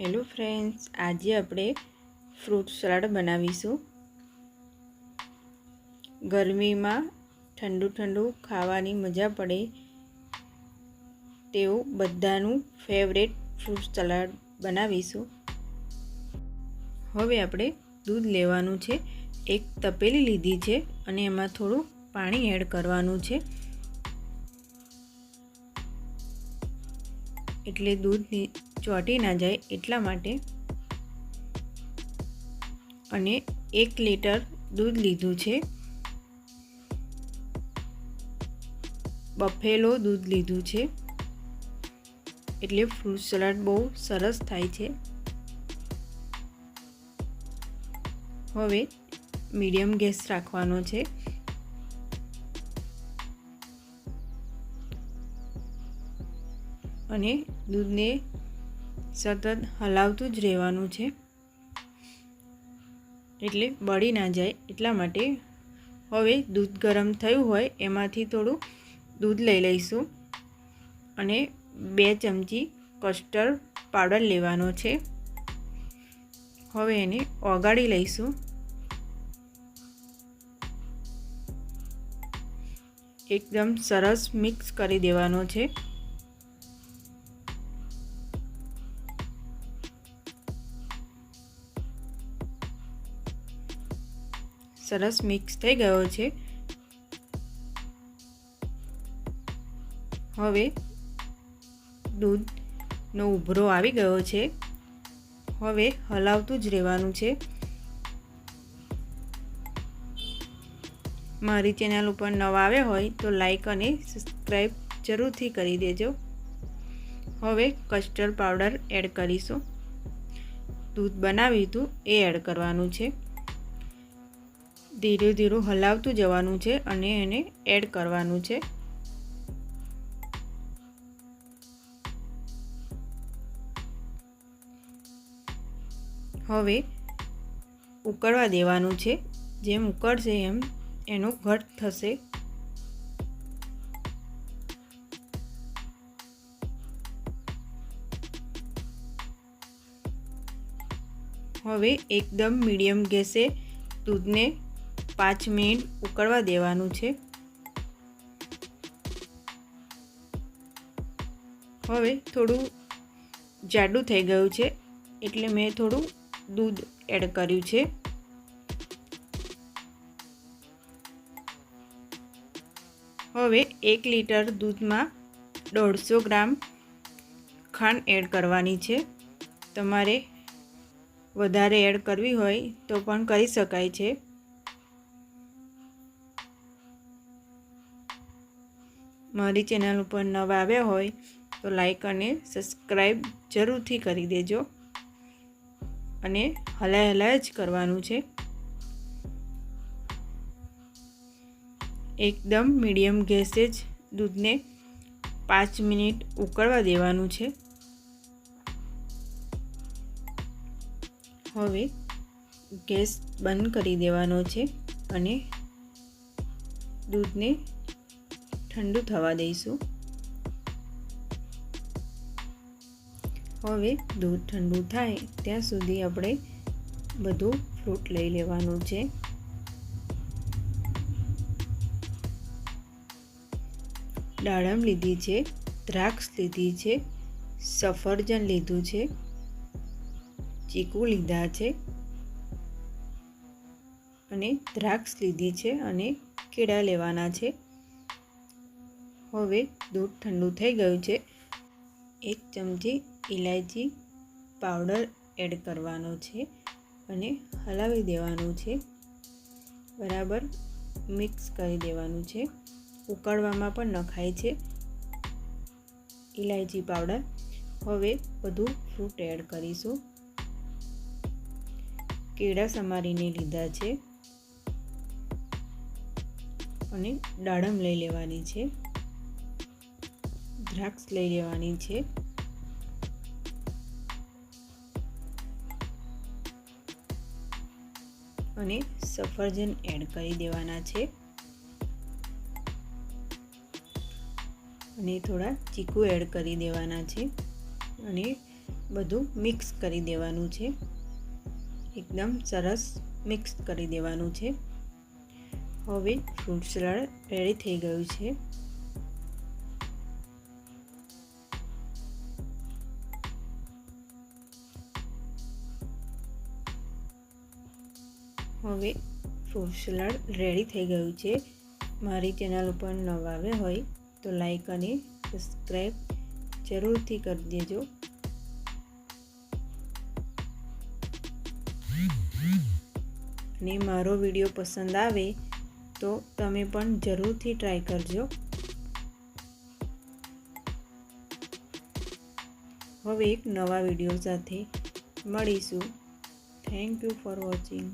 Hello friends, આજે આપણે fruit salad બનાવીશું. ગરમીમાં ઠંડુ ઠંડુ ખાવાની મજા પડે તેવું બધાનું ફેવરેટ ફ્રૂટ સલાડ બનાવીશું. હવે આપણે દૂધ લેવાનું છે. એક તપેલી લીધી છે અને એમાં થોડું પાણી એડ કરવાનું છે. એટલે દૂધ ચોંટી ના જાય એટલા માટે અને એક લીટર દૂધ લીધું છે. બફેલો દૂધ લીધું છે. એટલે ફ્રૂટ સલાડ બહુ સરસ થાય છે. હવે મીડિયમ ગેસ રાખવાનો છે. અને દૂધને સતત હલાવતું જ રહેવાનું છે. એટલે બળી ના જાય એટલા માટે હવે દૂધ ગરમ થયું હોય એમાંથી થોડું દૂધ લઈ લઈશું અને બે ચમચી કસ્ટર્ડ પાવડર લેવાનો છે. હવે એને ઓગાળી લઈશું. એકદમ સરસ મિક્સ કરી દેવાનો છે. સરસ મિક્સ થઈ ગયો છે. હવે દૂધનો ઉભરો આવી ગયો છે. હવે હલાવતું જ રહેવાનું છે. મારી ચેનલ ઉપર નવા આવ્યા હોય તો લાઈક અને સબસ્ક્રાઈબ જરૂરથી કરી દેજો. હવે કસ્ટર્ડ પાવડર એડ કરીશું. દૂધ બનાવ્યું હતું એ એડ કરવાનું છે. ધીરે ધીરે હલાવતું જવાનું છે અને એને એડ કરવાનું છે. હવે ઉકળવા દેવાનું છે. જેમ ઉકળશે એમ એનો ઘટ થશે. હવે એકદમ મીડિયમ ગેસે દૂધને પાંચ મિનિટ ઉકળવા દેવાનું છે. હવે થોડું જાડું થઈ ગયું છે, એટલે મેં થોડું દૂધ એડ કર્યું છે. હવે એક લીટર દૂધમાં દોઢસો ગ્રામ ખાંડ એડ કરવાની છે. તમારે વધારે એડ કરવી હોય તો પણ કરી શકાય છે. મારી ચેનલ ઉપર નવા આવ્યા હોય તો લાઈક અને સબસ્ક્રાઈબ જરૂરથી કરી દેજો. અને હલાય હલાય જ કરવાનું છે. એકદમ મીડિયમ ગેસે જ દૂધને પાંચ મિનિટ ઉકળવા દેવાનું છે. હવે ગેસ બંધ કરી દેવાનો છે અને દૂધને ઠંડુ થવા દઈશું. હવે દૂધ ઠંડુ થાય ત્યાં સુધી આપણે બધું ફ્રૂટ લઈ લેવાનું છે. દાડમ લીધી છે, દ્રાક્ષ લીધી છે, સફરજન લીધું છે, ચીકુ લીધા છે અને દ્રાક્ષ લીધી છે અને કેળા લેવાના છે. હવે દૂધ ઠંડુ થઈ ગયું છે. એક ચમચી ઇલાયચી પાવડર એડ કરવાનો છે અને હલાવી દેવાનું છે. બરાબર મિક્સ કરી દેવાનું છે. ઉકળવામાં પણ નખાય છે. ઇલાયચી પાવડર હવે બધું ફ્રૂટ એડ કરીશું. કેળા સમારીને લીધા છે. અને દાડમ લઈ લેવાની છે. દ્રાક્ષ લઈ લેવાની છે. અને સફરજન એડ કરી દેવાના છે. અને થોડા ચીકુ એડ કરી દેવાના છે અને બધું મિક્સ કરી દેવાનું છે. એકદમ સરસ મિક્સ કરી દેવાનું છે. હવે ફ્રૂટ સલાડ રેડી થઈ ગયું છે. હવે ફ્રૂટ સલાડ રેડી થઈ ગયું છે. મારી ચેનલ ઉપર નવા આવ્યા હોય તો લાઈક અને સબસ્ક્રાઈબ જરૂરથી કરી દેજો. અને મારો વીડિયો પસંદ આવે તો તમે પણ જરૂરથી ટ્રાય કરજો. હવે એક નવા વીડિયો સાથે મળીશું. Thank you for watching